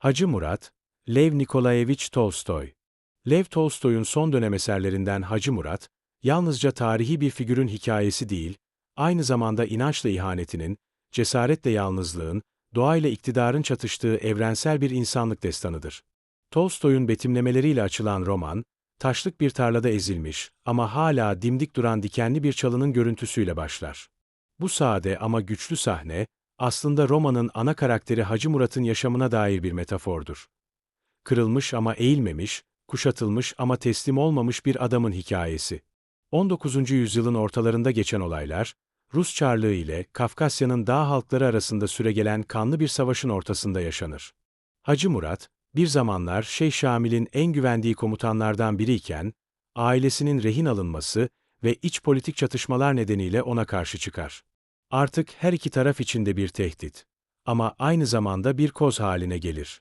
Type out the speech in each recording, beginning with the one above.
Hacı Murat, Lev Nikolayevich Tolstoy. Lev Tolstoy'un son dönem eserlerinden Hacı Murat, yalnızca tarihi bir figürün hikayesi değil, aynı zamanda inançla ihanetinin, cesaretle yalnızlığın, doğayla iktidarın çatıştığı evrensel bir insanlık destanıdır. Tolstoy'un betimlemeleriyle açılan roman, taşlık bir tarlada ezilmiş ama hala dimdik duran dikenli bir çalının görüntüsüyle başlar. Bu sade ama güçlü sahne, aslında romanın ana karakteri Hacı Murat'ın yaşamına dair bir metafordur. Kırılmış ama eğilmemiş, kuşatılmış ama teslim olmamış bir adamın hikayesi. 19. yüzyılın ortalarında geçen olaylar, Rus Çarlığı ile Kafkasya'nın dağ halkları arasında süregelen kanlı bir savaşın ortasında yaşanır. Hacı Murat, bir zamanlar Şeyh Şamil'in en güvendiği komutanlardan biriyken, ailesinin rehin alınması ve iç politik çatışmalar nedeniyle ona karşı çıkar. Artık her iki taraf içinde bir tehdit. Ama aynı zamanda bir koz haline gelir.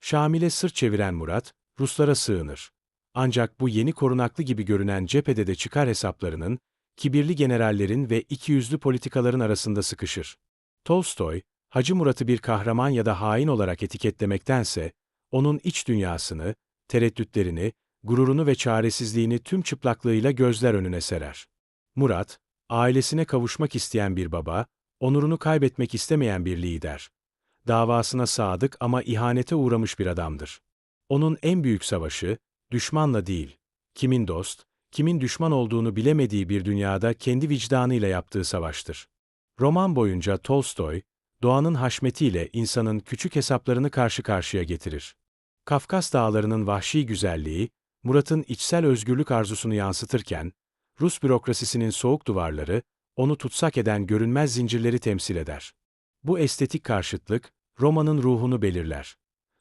Şamil'e sırt çeviren Murat, Ruslara sığınır. Ancak bu yeni korunaklı gibi görünen cephede de çıkar hesaplarının, kibirli generallerin ve ikiyüzlü politikaların arasında sıkışır. Tolstoy, Hacı Murat'ı bir kahraman ya da hain olarak etiketlemektense, onun iç dünyasını, tereddütlerini, gururunu ve çaresizliğini tüm çıplaklığıyla gözler önüne serer. Murat, ailesine kavuşmak isteyen bir baba, onurunu kaybetmek istemeyen bir lider. Davasına sadık ama ihanete uğramış bir adamdır. Onun en büyük savaşı, düşmanla değil, kimin dost, kimin düşman olduğunu bilemediği bir dünyada kendi vicdanıyla yaptığı savaştır. Roman boyunca Tolstoy, doğanın haşmetiyle insanın küçük hesaplarını karşı karşıya getirir. Kafkas dağlarının vahşi güzelliği, Murat'ın içsel özgürlük arzusunu yansıtırken, Rus bürokrasisinin soğuk duvarları, onu tutsak eden görünmez zincirleri temsil eder. Bu estetik karşıtlık, romanın ruhunu belirler.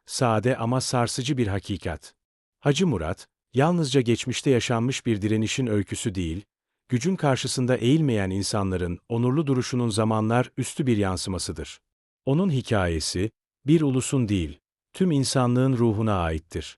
Sade ama sarsıcı bir hakikat. Hacı Murat, yalnızca geçmişte yaşanmış bir direnişin öyküsü değil, gücün karşısında eğilmeyen insanların onurlu duruşunun zamanlar üstü bir yansımasıdır. Onun hikayesi, bir ulusun değil, tüm insanlığın ruhuna aittir.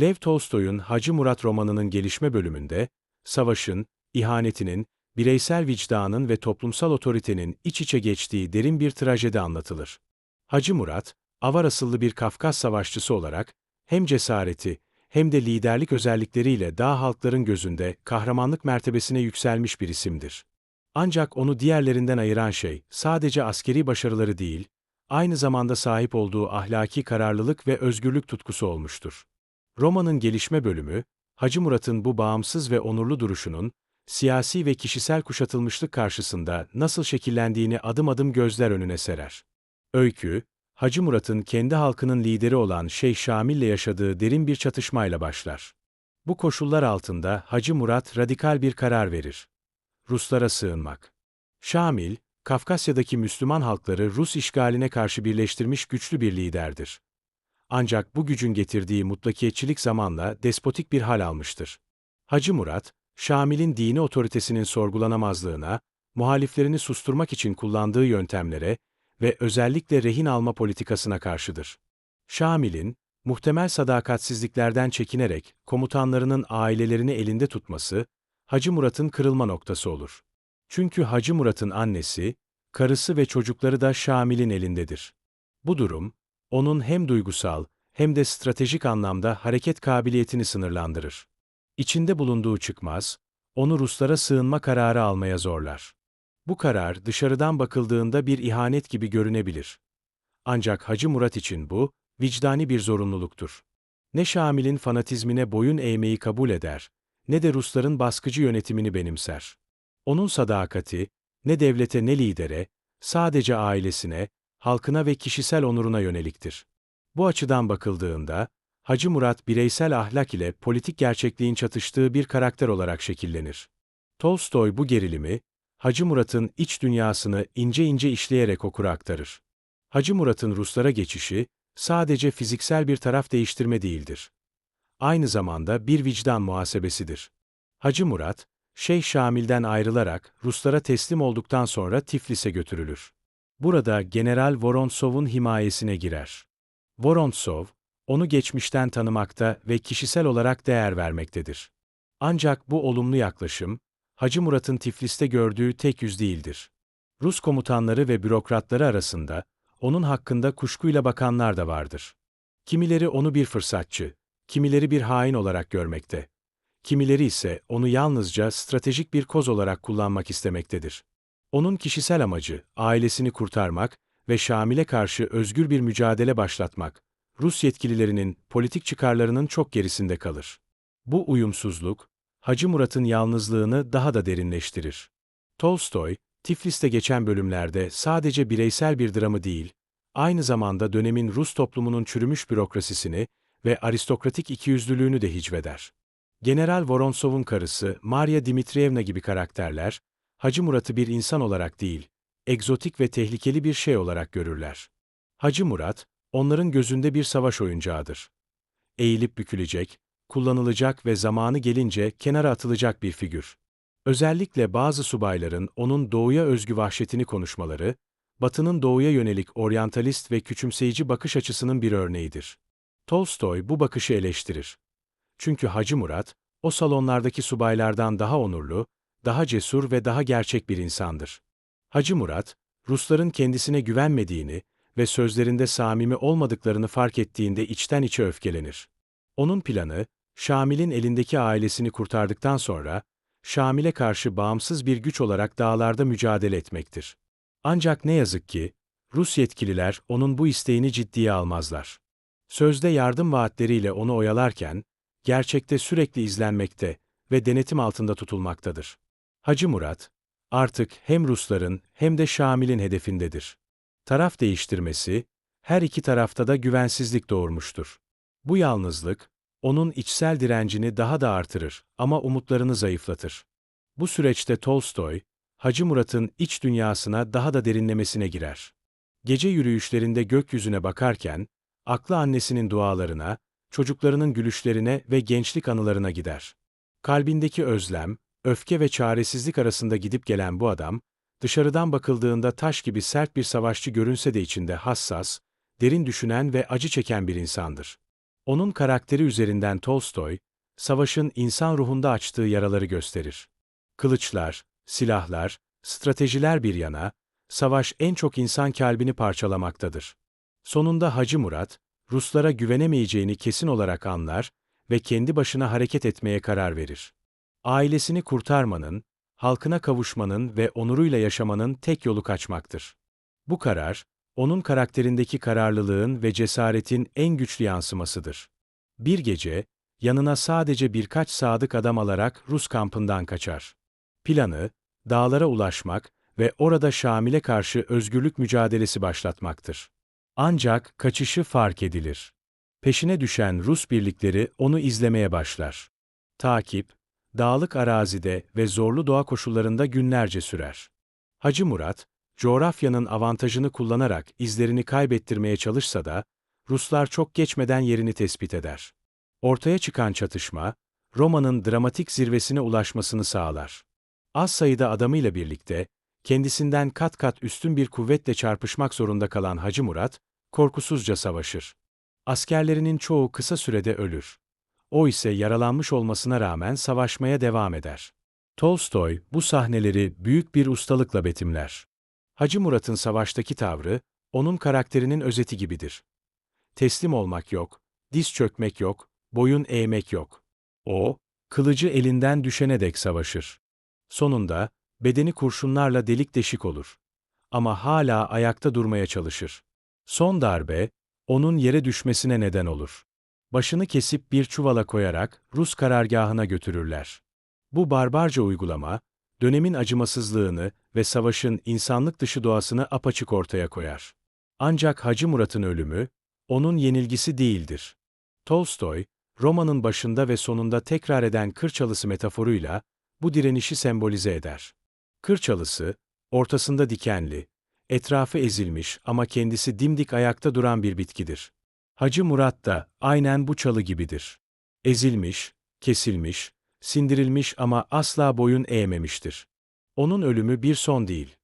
Lev Tolstoy'un Hacı Murat romanının gelişme bölümünde, savaşın, ihanetinin, bireysel vicdanın ve toplumsal otoritenin iç içe geçtiği derin bir trajedi anlatılır. Hacı Murat, avar asıllı bir Kafkas savaşçısı olarak, hem cesareti hem de liderlik özellikleriyle dağ halkların gözünde kahramanlık mertebesine yükselmiş bir isimdir. Ancak onu diğerlerinden ayıran şey, sadece askeri başarıları değil, aynı zamanda sahip olduğu ahlaki kararlılık ve özgürlük tutkusu olmuştur. Romanın gelişme bölümü, Hacı Murat'ın bu bağımsız ve onurlu duruşunun, siyasi ve kişisel kuşatılmışlık karşısında nasıl şekillendiğini adım adım gözler önüne serer. Öykü, Hacı Murat'ın kendi halkının lideri olan Şeyh Şamil'le yaşadığı derin bir çatışmayla başlar. Bu koşullar altında Hacı Murat radikal bir karar verir. Ruslara sığınmak. Şamil, Kafkasya'daki Müslüman halkları Rus işgaline karşı birleştirmiş güçlü bir liderdir. Ancak bu gücün getirdiği mutlakiyetçilik zamanla despotik bir hal almıştır. Hacı Murat, Şamil'in dini otoritesinin sorgulanamazlığına, muhaliflerini susturmak için kullandığı yöntemlere ve özellikle rehin alma politikasına karşıdır. Şamil'in, muhtemel sadakatsizliklerden çekinerek komutanlarının ailelerini elinde tutması, Hacı Murat'ın kırılma noktası olur. Çünkü Hacı Murat'ın annesi, karısı ve çocukları da Şamil'in elindedir. Bu durum, onun hem duygusal hem de stratejik anlamda hareket kabiliyetini sınırlandırır. İçinde bulunduğu çıkmaz, onu Ruslara sığınma kararı almaya zorlar. Bu karar dışarıdan bakıldığında bir ihanet gibi görünebilir. Ancak Hacı Murat için bu, vicdani bir zorunluluktur. Ne Şamil'in fanatizmine boyun eğmeyi kabul eder, ne de Rusların baskıcı yönetimini benimser. Onun sadakati, ne devlete ne lidere, sadece ailesine, halkına ve kişisel onuruna yöneliktir. Bu açıdan bakıldığında, Hacı Murat bireysel ahlak ile politik gerçekliğin çatıştığı bir karakter olarak şekillenir. Tolstoy bu gerilimi, Hacı Murat'ın iç dünyasını ince ince işleyerek okura aktarır. Hacı Murat'ın Ruslara geçişi, sadece fiziksel bir taraf değiştirme değildir. Aynı zamanda bir vicdan muhasebesidir. Hacı Murat, Şeyh Şamil'den ayrılarak Ruslara teslim olduktan sonra Tiflis'e götürülür. Burada General Vorontsov'un himayesine girer. Vorontsov, onu geçmişten tanımakta ve kişisel olarak değer vermektedir. Ancak bu olumlu yaklaşım, Hacı Murat'ın Tiflis'te gördüğü tek yüz değildir. Rus komutanları ve bürokratları arasında, onun hakkında kuşkuyla bakanlar da vardır. Kimileri onu bir fırsatçı, kimileri bir hain olarak görmekte. Kimileri ise onu yalnızca stratejik bir koz olarak kullanmak istemektedir. Onun kişisel amacı, ailesini kurtarmak ve Şamil'e karşı özgür bir mücadele başlatmak, Rus yetkililerinin politik çıkarlarının çok gerisinde kalır. Bu uyumsuzluk, Hacı Murat'ın yalnızlığını daha da derinleştirir. Tolstoy, Tiflis'te geçen bölümlerde sadece bireysel bir dramı değil, aynı zamanda dönemin Rus toplumunun çürümüş bürokrasisini ve aristokratik ikiyüzlülüğünü de hicveder. General Vorontsov'un karısı Maria Dmitrievna gibi karakterler, Hacı Murat'ı bir insan olarak değil, egzotik ve tehlikeli bir şey olarak görürler. Hacı Murat, onların gözünde bir savaş oyuncağıdır. Eğilip bükülecek, kullanılacak ve zamanı gelince kenara atılacak bir figür. Özellikle bazı subayların onun doğuya özgü vahşetini konuşmaları, Batı'nın doğuya yönelik oryantalist ve küçümseyici bakış açısının bir örneğidir. Tolstoy bu bakışı eleştirir. Çünkü Hacı Murat, o salonlardaki subaylardan daha onurlu, daha cesur ve daha gerçek bir insandır. Hacı Murat, Rusların kendisine güvenmediğini ve sözlerinde samimi olmadıklarını fark ettiğinde içten içe öfkelenir. Onun planı, Şamil'in elindeki ailesini kurtardıktan sonra, Şamil'e karşı bağımsız bir güç olarak dağlarda mücadele etmektir. Ancak ne yazık ki, Rus yetkililer onun bu isteğini ciddiye almazlar. Sözde yardım vaatleriyle onu oyalarken, gerçekte sürekli izlenmekte ve denetim altında tutulmaktadır. Hacı Murat, artık hem Rusların hem de Şamil'in hedefindedir. Taraf değiştirmesi, her iki tarafta da güvensizlik doğurmuştur. Bu yalnızlık, onun içsel direncini daha da artırır ama umutlarını zayıflatır. Bu süreçte Tolstoy, Hacı Murat'ın iç dünyasına daha da derinlemesine girer. Gece yürüyüşlerinde gökyüzüne bakarken, aklı annesinin dualarına, çocuklarının gülüşlerine ve gençlik anılarına gider. Kalbindeki özlem, öfke ve çaresizlik arasında gidip gelen bu adam, dışarıdan bakıldığında taş gibi sert bir savaşçı görünse de içinde hassas, derin düşünen ve acı çeken bir insandır. Onun karakteri üzerinden Tolstoy, savaşın insan ruhunda açtığı yaraları gösterir. Kılıçlar, silahlar, stratejiler bir yana, savaş en çok insan kalbini parçalamaktadır. Sonunda Hacı Murat, Ruslara güvenemeyeceğini kesin olarak anlar ve kendi başına hareket etmeye karar verir. Ailesini kurtarmanın, halkına kavuşmanın ve onuruyla yaşamanın tek yolu kaçmaktır. Bu karar, onun karakterindeki kararlılığın ve cesaretin en güçlü yansımasıdır. Bir gece, yanına sadece birkaç sadık adam alarak Rus kampından kaçar. Planı, dağlara ulaşmak ve orada Şamil'e karşı özgürlük mücadelesi başlatmaktır. Ancak kaçışı fark edilir. Peşine düşen Rus birlikleri onu izlemeye başlar. Takip, dağlık arazide ve zorlu doğa koşullarında günlerce sürer. Hacı Murat, coğrafyanın avantajını kullanarak izlerini kaybettirmeye çalışsa da, Ruslar çok geçmeden yerini tespit eder. Ortaya çıkan çatışma, Roma'nın dramatik zirvesine ulaşmasını sağlar. Az sayıda adamıyla birlikte, kendisinden kat kat üstün bir kuvvetle çarpışmak zorunda kalan Hacı Murat, korkusuzca savaşır. Askerlerinin çoğu kısa sürede ölür. O ise yaralanmış olmasına rağmen savaşmaya devam eder. Tolstoy bu sahneleri büyük bir ustalıkla betimler. Hacı Murat'ın savaştaki tavrı, onun karakterinin özeti gibidir. Teslim olmak yok, diz çökmek yok, boyun eğmek yok. O, kılıcı elinden düşene dek savaşır. Sonunda, bedeni kurşunlarla delik deşik olur. Ama hala ayakta durmaya çalışır. Son darbe, onun yere düşmesine neden olur. Başını kesip bir çuvala koyarak Rus karargahına götürürler. Bu barbarca uygulama, dönemin acımasızlığını ve savaşın insanlık dışı doğasını apaçık ortaya koyar. Ancak Hacı Murat'ın ölümü, onun yenilgisi değildir. Tolstoy, romanın başında ve sonunda tekrar eden kır çalısı metaforuyla bu direnişi sembolize eder. Kır çalısı, ortasında dikenli, etrafı ezilmiş ama kendisi dimdik ayakta duran bir bitkidir. Hacı Murat da aynen bu çalı gibidir. Ezilmiş, kesilmiş, sindirilmiş ama asla boyun eğmemiştir. Onun ölümü bir son değil.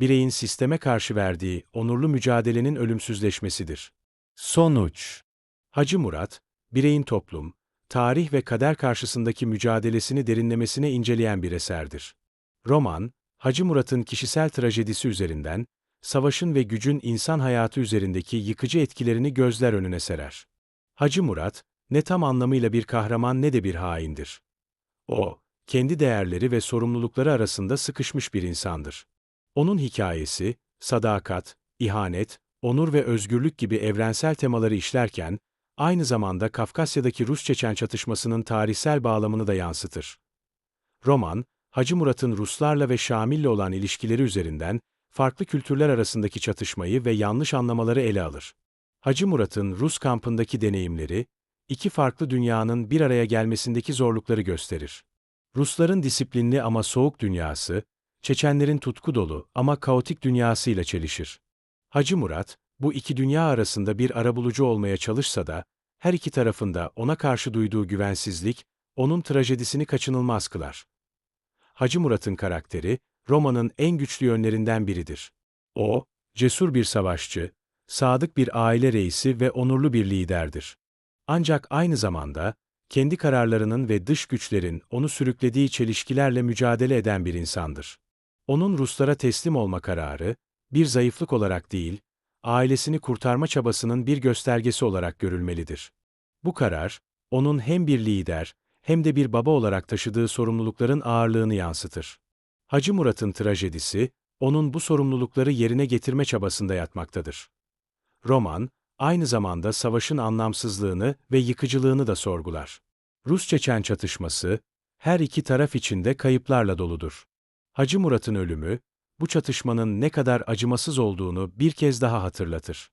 Bireyin sisteme karşı verdiği onurlu mücadelenin ölümsüzleşmesidir. Sonuç Hacı Murat, bireyin toplum, tarih ve kader karşısındaki mücadelesini derinlemesine inceleyen bir eserdir. Roman, Hacı Murat'ın kişisel trajedisi üzerinden, savaşın ve gücün insan hayatı üzerindeki yıkıcı etkilerini gözler önüne serer. Hacı Murat, ne tam anlamıyla bir kahraman ne de bir haindir. O, kendi değerleri ve sorumlulukları arasında sıkışmış bir insandır. Onun hikayesi, sadakat, ihanet, onur ve özgürlük gibi evrensel temaları işlerken, aynı zamanda Kafkasya'daki Rus-Çeçen çatışmasının tarihsel bağlamını da yansıtır. Roman, Hacı Murat'ın Ruslarla ve Şamil'le olan ilişkileri üzerinden, farklı kültürler arasındaki çatışmayı ve yanlış anlamaları ele alır. Hacı Murat'ın Rus kampındaki deneyimleri, iki farklı dünyanın bir araya gelmesindeki zorlukları gösterir. Rusların disiplinli ama soğuk dünyası, Çeçenlerin tutku dolu ama kaotik dünyasıyla çelişir. Hacı Murat, bu iki dünya arasında bir arabulucu olmaya çalışsa da, her iki tarafında ona karşı duyduğu güvensizlik, onun trajedisini kaçınılmaz kılar. Hacı Murat'ın karakteri, Roma'nın en güçlü yönlerinden biridir. O, cesur bir savaşçı, sadık bir aile reisi ve onurlu bir liderdir. Ancak aynı zamanda, kendi kararlarının ve dış güçlerin onu sürüklediği çelişkilerle mücadele eden bir insandır. Onun Ruslara teslim olma kararı, bir zayıflık olarak değil, ailesini kurtarma çabasının bir göstergesi olarak görülmelidir. Bu karar, onun hem bir lider, hem de bir baba olarak taşıdığı sorumlulukların ağırlığını yansıtır. Hacı Murat'ın trajedisi, onun bu sorumlulukları yerine getirme çabasında yatmaktadır. Roman, aynı zamanda savaşın anlamsızlığını ve yıkıcılığını da sorgular. Rus-Çeçen çatışması, her iki taraf için de kayıplarla doludur. Hacı Murat'ın ölümü, bu çatışmanın ne kadar acımasız olduğunu bir kez daha hatırlatır.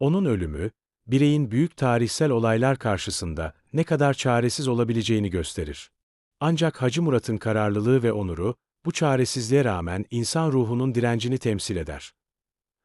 Onun ölümü, bireyin büyük tarihsel olaylar karşısında ne kadar çaresiz olabileceğini gösterir. Ancak Hacı Murat'ın kararlılığı ve onuru, bu çaresizliğe rağmen insan ruhunun direncini temsil eder.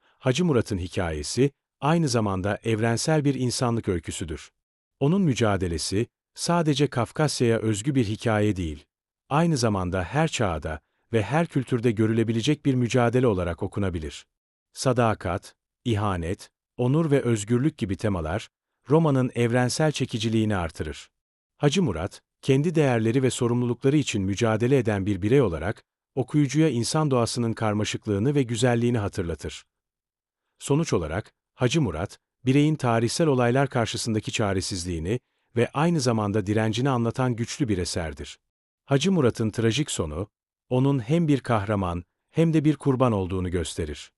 Hacı Murat'ın hikayesi, aynı zamanda evrensel bir insanlık öyküsüdür. Onun mücadelesi, sadece Kafkasya'ya özgü bir hikaye değil, aynı zamanda her çağda ve her kültürde görülebilecek bir mücadele olarak okunabilir. Sadakat, ihanet, onur ve özgürlük gibi temalar, Roma'nın evrensel çekiciliğini artırır. Hacı Murat, kendi değerleri ve sorumlulukları için mücadele eden bir birey olarak, okuyucuya insan doğasının karmaşıklığını ve güzelliğini hatırlatır. Sonuç olarak, Hacı Murat, bireyin tarihsel olaylar karşısındaki çaresizliğini ve aynı zamanda direncini anlatan güçlü bir eserdir. Hacı Murat'ın trajik sonu, onun hem bir kahraman hem de bir kurban olduğunu gösterir.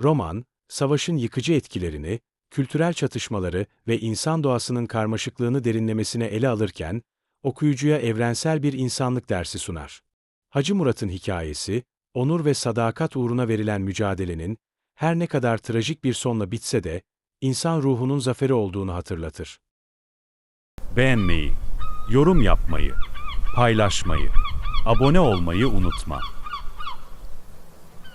Roman, savaşın yıkıcı etkilerini, kültürel çatışmaları ve insan doğasının karmaşıklığını derinlemesine ele alırken, okuyucuya evrensel bir insanlık dersi sunar. Hacı Murat'ın hikayesi, onur ve sadakat uğruna verilen mücadelenin, her ne kadar trajik bir sonla bitse de, insan ruhunun zaferi olduğunu hatırlatır. Beğenmeyi, yorum yapmayı, paylaşmayı, abone olmayı unutma.